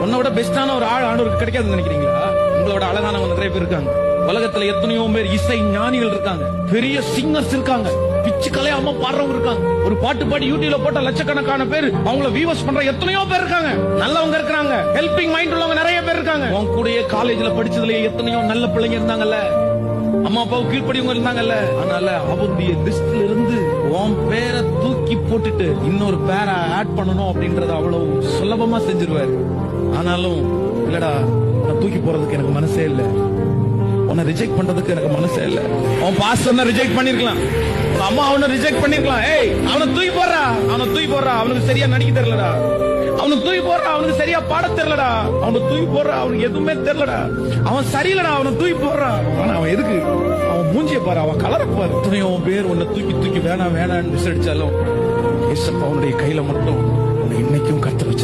உன்னை விட பெஸ்டான ஒரு ஆள் ஆண்டவருக்கு கிடைக்காதுன்னு நினைக்கிறீங்களா? உங்களோட அழகானவங்க நிறைய பேர் இருக்காங்க. உலகத்துல எத்தனையோ பேர் இசை ஞானிகள் இருக்காங்க. பெரிய சிங்கர்ஸ் இருக்காங்க. பிச்சு கலையாம பாடுறவங்க இருக்காங்க. ஒரு பாட்டு பாடி யூடியூப்ல போட்ட லட்சக்கணக்கான பேர் அவங்கள வியூவர்ஸ் பண்ற எத்தனையோ பேர் இருக்காங்க. நல்லவங்க இருக்காங்க ஹெல்பிங் மைண்ட் உள்ளவங்க நிறைய பேர் இருக்காங்க. உன் கூடயே காலேஜ்ல படிச்சதுலயே எத்தனையோ நல்ல பிள்ளைங்க இருந்தாங்கல்ல? அம்மா அப்பாவுக்கு கீழ்ப்படியவங்க இருந்தாங்கல்ல? அதனால அவருடைய லிஸ்ட்ல இருந்து உன் பேரை இன்னொரு பேரை ஆட் பண்ணணும் அப்படின்றத அவ்வளவு சுலபமா செஞ்சிருவாரு. ஆனாலும் இல்லடா நான் தூக்கி போறதுக்கு எனக்கு மனசே இல்ல. உன்னை ரிஜெக்ட் பண்றதுக்கு எனக்கு மனசே இல்ல. அவன் பாஸ்டர் ரிஜெக்ட் பண்ணிருக்கலாம். அம்மா அவனை ரிஜெக்ட் பண்ணிருக்கலாம். ஏய் அவனை தூக்கி போடுறா. அவனை தூக்கி போடுறா. அவனுக்கு சரியா நடிக்க தெரியலடா. அவனுக்கு தூக்கி போடுறா. அவனுக்கு சரியா பாட தெரியலடா. அவனுக்கு தூக்கி போடுறா. அவனுக்கு எதுவுமே தெரியலடா. அவன் சரியில்லடா. அவனை தூக்கி போடுறான் ஆனா அவன் எதுக்கு? அவன் மூஞ்சிய பாரு. அவன் கலரை பாரு. எத்தனையோ பேர் உன்னை தூக்கி தூக்கி வேணாம் வேணாம்னு விசாரிச்சாலும் ஏசப்பா உன்னுடைய கையில மட்டும் உன்னை இன்னைக்கும் கத்து வச்சு